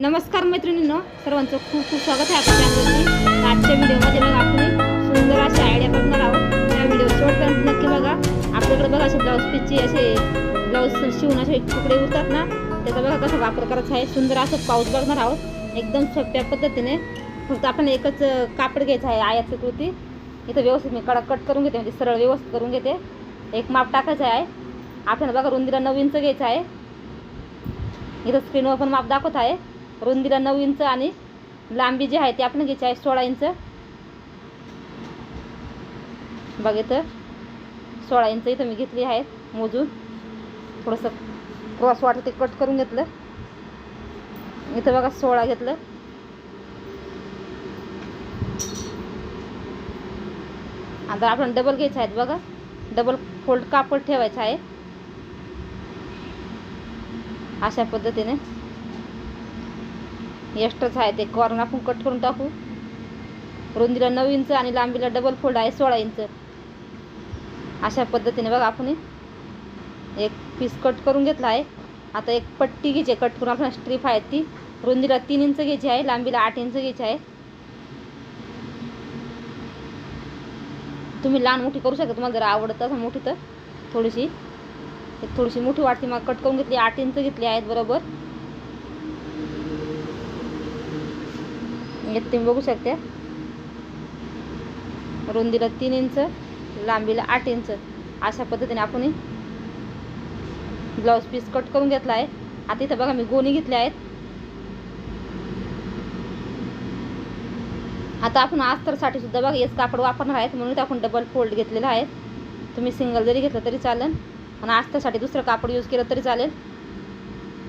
नमस्कार मैत्रिणींनो सर्वांचं खूप खूप स्वागत आहे आपल्या चॅनलवरती आजच्या व्हिडिओमध्ये बघा आपण सुंदर अशी आयडिया बघणार आहोत. त्या व्हिडिओ शेवटपर्यंत नक्की बघा. आपल्याकडे बघा असे ब्लाऊज पीसचे असे ब्लाऊज शिवून असे तुकडे उरतात ना त्याचा बघा कसा वापर करायचा आहे. सुंदर असं पाऊस बघणार आहोत. एकदम सोप्या पद्धतीने. फक्त आपण एकच कापड घ्यायचं आहे आयात कृती इथं व्यवस्थित मी कडा कट करून घेते म्हणजे सरळ व्यवस्थित करून घेते. एक माप टाकायचं आहे. आपल्याला बघा रुंदीला नऊ इंच घ्यायचं आहे. इथं स्क्रीनवर पण माप दाखवत आहे. रुंदीला नऊ इंच आणि लांबी जी आहे ती आपण घ्यायची आहे सोळा इंच. बघ इथं सोळा इंच इथं मी घेतली आहे मोजून. थोडंसं क्रॉस वाटतं ते कट करून घेतलं. इथं बघा सोळा घेतलं. आता आपण डबल घ्यायचं आहेत बघा. डबल फोल्ड कापड ठेवायचं आहे. अशा पद्धतीने. एक्स्ट्राच आहे ते. कॉर्नर आपण कट करून टाकू. रुंदीला नऊ इंच आणि लांबीला डबल फोल्ड आहे सोळा इंच. अशा पद्धतीने बघा आपण एक पीस कट करून घेतला आहे. आता एक पट्टी घ्यायची आहे. कट करून आपण स्ट्रीप आहे ती. रुंदीला तीन इंच घ्यायची आहे. लांबीला आठ इंच घ्यायची आहे. तुम्ही लहान मोठी करू शकता. तुम्हाला जर आवडत असेल मोठी तर थोडीशी. थोडीशी मोठी वाटते. मग कट करून घेतली आठ इंच घेतली आहेत बरोबर. यात तुम्ही बघू शकता. रुंदीला तीन इंच लांबीला आठ इंच. अशा पद्धतीने आपण ब्लाऊज पीस कट करून घेतला आहे. आता इथं बघा मी गोणी घेतल्या आहेत. आता आपण अस्तरसाठी सुद्धा बघा हेच कापड वापरणार आहेत. म्हणून आपण डबल फोल्ड घेतलेला आहे. तुम्ही सिंगल जरी घेतलं तरी चालेल. आणि अस्तरसाठी दुसरं कापड यूज केलं तरी चालेल.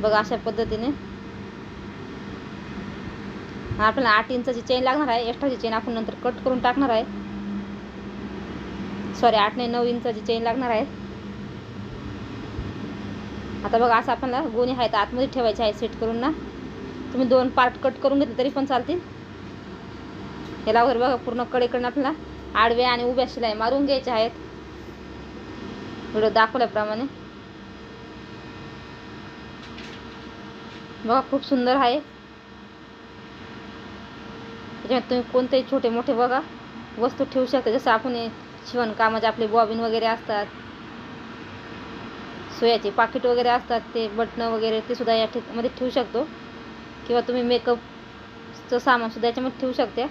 बघा अशा पद्धतीने. आपल्याला आठ इंचाची चेन लागणार आहे. एक्स्ट्राची चेन आपण नंतर कट करून टाकणार आहे. सॉरी आठ नाही नऊ इंचाची चेन लागणार आहे. आता बघा असं आपल्याला गोणी आहेत आतमध्ये ठेवायचे आहे सेट करून ना. तुम्ही दोन पार्ट कट करून घेतले तरी पण चालतील. याला वगैरे बघा पूर्ण कडेकडनं आपल्याला आडवे आणि उभ्या शिलाई मारून घ्यायच्या आहेत. व्हिडिओ दाखवल्याप्रमाणे. बघा खूप सुंदर आहे. त्याच्यामध्ये तुम्ही कोणतेही छोटे मोठे बघा वस्तू ठेवू शकता. जसं आपण हे शिवणकामाचे आपले बॉबिन वगैरे असतात सोयाचे पाकिट वगैरे असतात ते बटणं वगैरे ते सुद्धा या ठिकमध्ये ठेवू शकतो. किंवा तुम्ही मेकअपचं सामानसुद्धा याच्यामध्ये ठेवू शकता.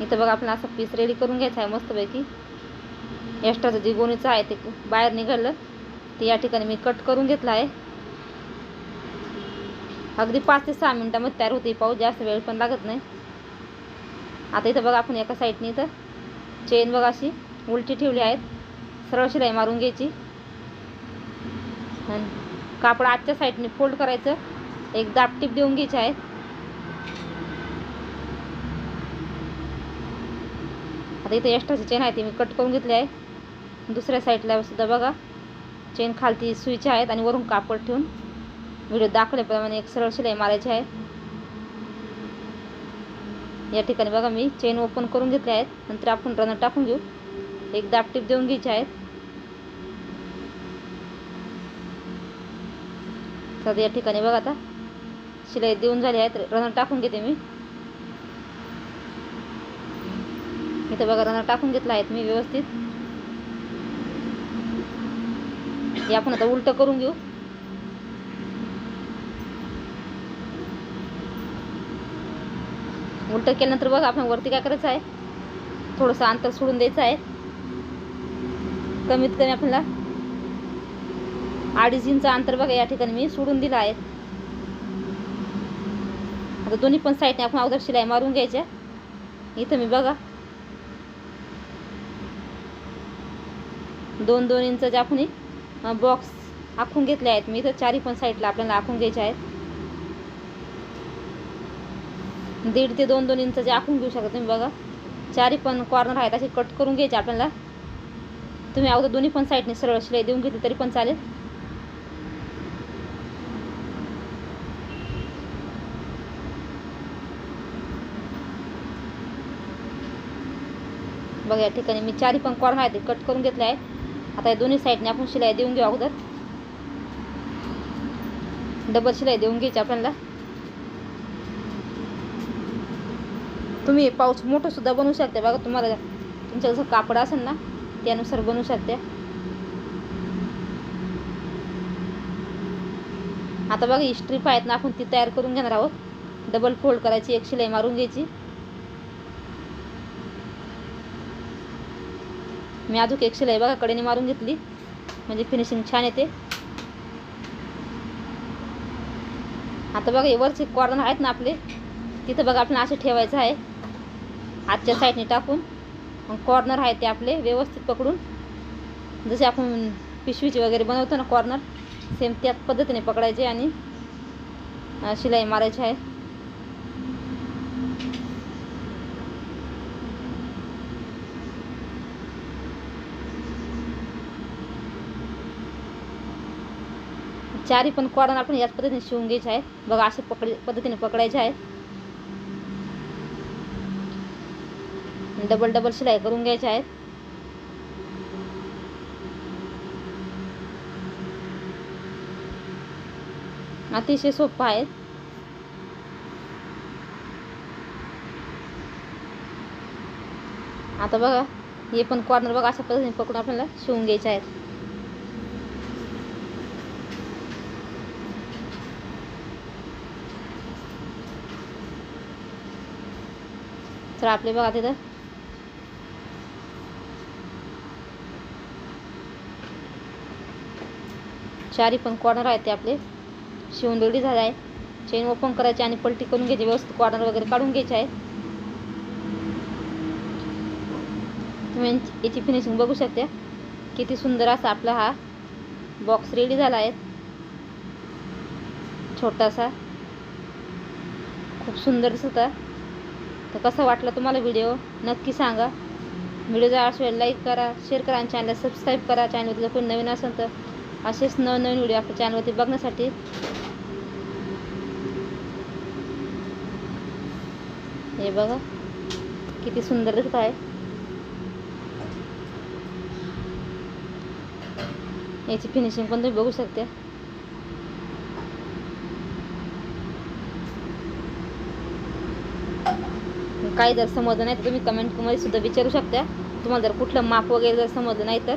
इथं बघा आपल्याला असं पीस रेडी करून घ्यायचं आहे मस्तपैकी. एक्स्ट्राचं जे गोणीचं आहे ते बाहेर निघालं. ते या ठिकाणी मी कट करून घेतलं आहे. अगदी पाच ते सहा मिनटामध्ये तयार होते. पाऊस जास्त वेळ पण लागत नाही. आता इथं बघा आपण एका साईडने इथं चेन बघा अशी उलटी ठेवली आहेत. सरळ शिलाई मारून घ्यायची. आणि कापड आजच्या साईडने फोल्ड करायचं. एक दापटीप देऊन घ्यायची आहे. आता इथे एक्स्ट्राची चेन आहे ती मी कट करून घेतली आहे. दुसऱ्या साईडला सुद्धा बघा. चेन खालती सुईच्या आहेत आणि वरून कापड ठेवून व्हिडिओ दाखवल्याप्रमाणे एक सरळ शिलाई मारायची आहे. या ठिकाणी बघा मी चेन ओपन करून घेतले आहेत. नंतर आपण रनर टाकून घेऊ. एक दापटीप देऊन घ्यायची आहेत. तर या ठिकाणी बघा आता शिलाई देऊन झाली आहेत. रनर टाकून घेते मी. इथं बघा रनर टाकून घेतला आहेत मी व्यवस्थित. हे आपण आता उलटं करून घेऊ. उलटं केल्यानंतर बघा आपण वरती काय करायचं आहे? थोडंसं अंतर सोडून द्यायचं आहे. कमीत कमी आपल्याला अडीच इंच अंतर बघा या ठिकाणी मी सोडून दिलं आहे. आता दोन्ही पण साईडने आपण अगोदर शिलाई मारून घ्यायच्या इथं मी बघा. दोन दोन इंचाचे आपण बॉक्स आखून घेतले आहेत. मी इथं चारी पण साईडला आपल्याला आखून घ्यायचे आहेत. दीड ते दोन दोन इंचाचे आखून घेऊ शकता तुम्ही बघा. चारी पण कॉर्नर आहेत असे कट करून घ्यायचे आपल्याला. तुम्ही अगोदर दोन्ही पण साईडने सरळ शिलाई देऊन घेतली तरी पण चालेल. बघा या ठिकाणी मी चारी पण कॉर्नर आहेत ते कट करून घेतले आहे आता या दोन्ही साईडने आपण शिलाई देऊन घेऊ अगोदर. डबल शिलाई देऊन घ्यायची आपल्याला. तुम्ही पाऊच मोठंसुद्धा बनवू शकता. बघा तुम्हाला तुमचं जसं कापड असेल ना त्यानुसार बनवू शकता. आता बघा ही स्ट्रीप आहेत ना आपण ती तयार करून घेणार आहोत. डबल फोल्ड करायची एक शिलाई मारून घ्यायची. मी अजून एक शिलाई बघा कडेने मारून घेतली. म्हणजे फिनिशिंग छान येते. आता बघा हे वरचे कॉर्नर आहेत ना आपले तिथं बघा आपल्याला असे ठेवायचं आहे. आजच्या साईडने टाकून. मग कॉर्नर आहे ते आपले व्यवस्थित पकडून. जसे आपण पिशवीचे वगैरे बनवतो ना कॉर्नर सेम त्याच पद्धतीने पकडायचे आणि शिलाई मारायची आहे. चारी पण कॉर्नर आपण याच पद्धतीने शिवून घ्यायचे आहे बघा असे पकड पद्धतीने पकडायचे आहे डबल डबल शिलाई करून घ्यायचे आहेत. अतिशय सोपं आहे आता बघा हे पण कॉर्नर बघा अशा पद्धतीने पकडून आपल्याला शिवून घ्यायचे आहेत. तर आपले बघा तिथं चारी पण कॉर्नर आहेत ते आपले. शिवून रेडी झाले आहे चेन ओपन करायची आणि पलटी करून घ्यायची. व्यवस्थित कॉर्नर वगैरे काढून घ्यायचे आहे तुम्ही याची फिनिशिंग बघू शकता. किती सुंदर असा आपला हा बॉक्स रेडी झाला आहे. छोटासा. खूप सुंदर दिसत तर कसा वाटला तुम्हाला व्हिडिओ नक्की सांगा. व्हिडिओ जर असेल लाईक करा शेअर करा आणि चॅनलला सबस्क्राईब करा. चॅनलवरती जर कोणी नवीन असेल तर असेच नवनवीन व्हिडिओ आपल्या चॅनलवरती बघण्यासाठी. हे बघा किती सुंदर दिसत आहे. याची फिनिशिंग पण तुम्ही बघू शकता. काही जर समजलं नाही तर तुम्ही कमेंटमध्ये सुद्धा विचारू शकता. तुम्हाला जर कुठलं माप वगैरे जर समजलं नाही तर.